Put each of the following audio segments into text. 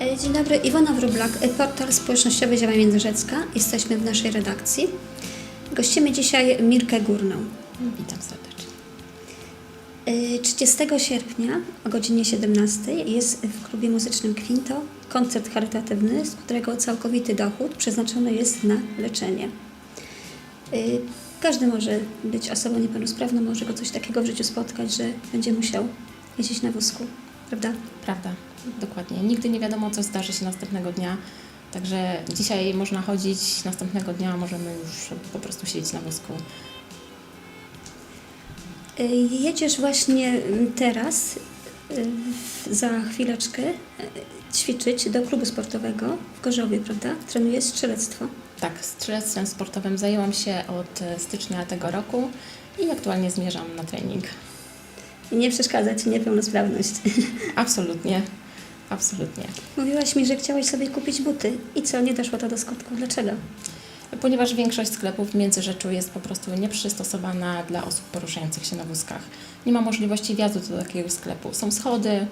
E, Dzień dobry, Iwona Wróblak, e, portal społecznościowy Działa Międzyrzecka. Jesteśmy w naszej redakcji. Gościmy dzisiaj Mirkę Górną. Witam serdecznie. E, 30 sierpnia o godzinie 17 jest w klubie muzycznym Quinto koncert charytatywny, z którego całkowity dochód przeznaczony jest na leczenie. E, Każdy może być osobą niepełnosprawną, może go coś takiego w życiu spotkać, że będzie musiał jeździć na wózku, prawda? Prawda, dokładnie. Nigdy nie wiadomo, co zdarzy się następnego dnia. Także dzisiaj można chodzić, następnego dnia możemy już po prostu siedzieć na wózku. Y, Jedziesz właśnie teraz, y, za chwileczkę, y, ćwiczyć do klubu sportowego w Gorzowie, prawda? Trenujesz strzelectwo. Tak, strzelectwem sportowym zajęłam się od stycznia tego roku i aktualnie zmierzam na trening. I nie przeszkadza Ci niepełnosprawność. Absolutnie, absolutnie. Mówiłaś mi, że chciałaś sobie kupić buty. I co, nie doszło to do skutku? Dlaczego? Ponieważ większość sklepów w Międzyrzeczu jest po prostu nieprzystosowana dla osób poruszających się na wózkach. Nie ma możliwości wjazdu do takiego sklepu. Są schody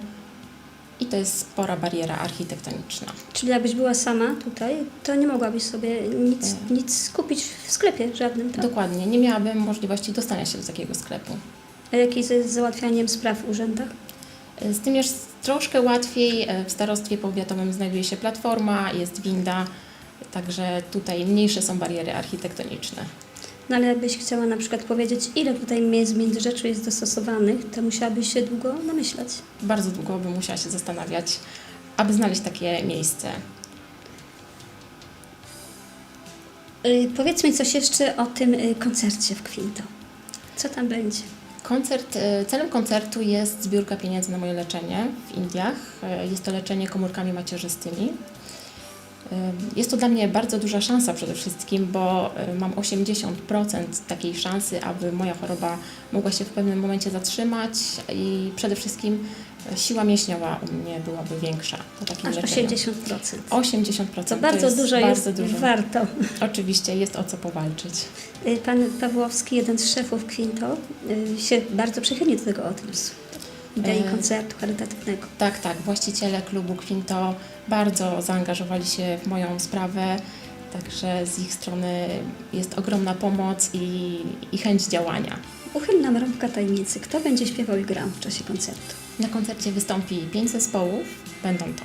i to jest spora bariera architektoniczna. Czyli jakbyś była sama tutaj, to nie mogłabyś sobie nic, nic kupić w sklepie żadnym, tak? Dokładnie, nie miałabym możliwości dostania się do takiego sklepu. A jakieś z załatwianiem spraw w urzędach? Z tym jest troszkę łatwiej. W starostwie powiatowym znajduje się platforma, jest winda, także tutaj mniejsze są bariery architektoniczne. No ale jakbyś chciała na przykład powiedzieć, ile tutaj miejsc w Międzyrzeczu jest dostosowanych, to musiałabyś się długo namyślać. Bardzo długo bym musiała się zastanawiać, aby znaleźć takie miejsce. Y, Powiedz mi coś jeszcze o tym koncercie w Quinto. Co tam będzie? Koncert, e, celem koncertu jest zbiórka pieniędzy na moje leczenie w Indiach. E, Jest to leczenie komórkami macierzystymi. Jest to dla mnie bardzo duża szansa przede wszystkim, bo mam 80% takiej szansy, aby moja choroba mogła się w pewnym momencie zatrzymać i przede wszystkim e, siła mięśniowa u mnie byłaby większa po takim Aż leczeniu. 80%. 80%. To bardzo jest dużo bardzo jest, dużo. warto. Oczywiście jest o co powalczyć. Y, Pan Pawłowski, jeden z szefów Quinto, y, się bardzo przychylnie do tego odniósł. Idei koncertu charytatywnego. Tak, tak. Właściciele klubu Quinto bardzo zaangażowali się w moją sprawę, także z ich strony jest ogromna pomoc i, i chęć działania. Uchyl nam rąbka tajemnicy. Kto będzie śpiewał i grał w czasie koncertu? Na koncercie wystąpi pięć zespołów. Będą to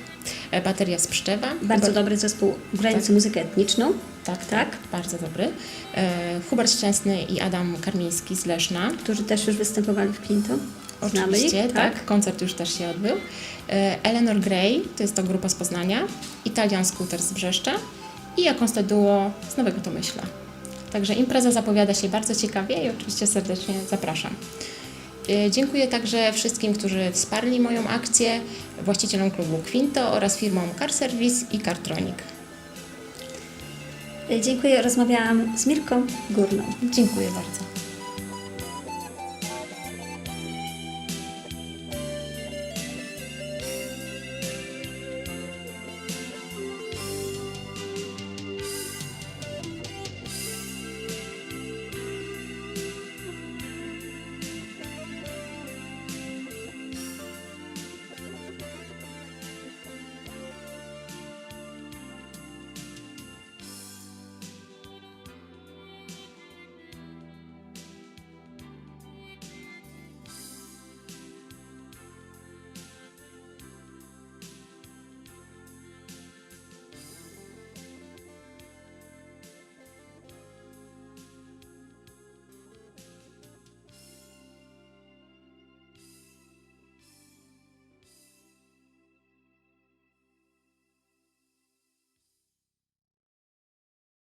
e, bateria z Pszczewa. Bardzo Hubert- dobry zespół grający Tak. muzykę etniczną. Tak, tak, bardzo dobry. E, Hubert Szczęsny i Adam Karmiński z Leszna. którzy też już występowali w Quinto. Znamy Oczywiście, ich, tak. Koncert już też się odbył. E, Eleanor Gray, to jest to grupa z Poznania. Italian Scooter z Brzeszcza. I Jakonste Duo z Nowego Tomyśla. Także impreza zapowiada się bardzo ciekawie i oczywiście serdecznie zapraszam. E, Dziękuję także wszystkim, którzy wsparli moją akcję, właścicielom klubu Quinto oraz firmom Car Service i Cartronic. Y, Dziękuję. Rozmawiałam z Mirką Górną. Dziękuję bardzo.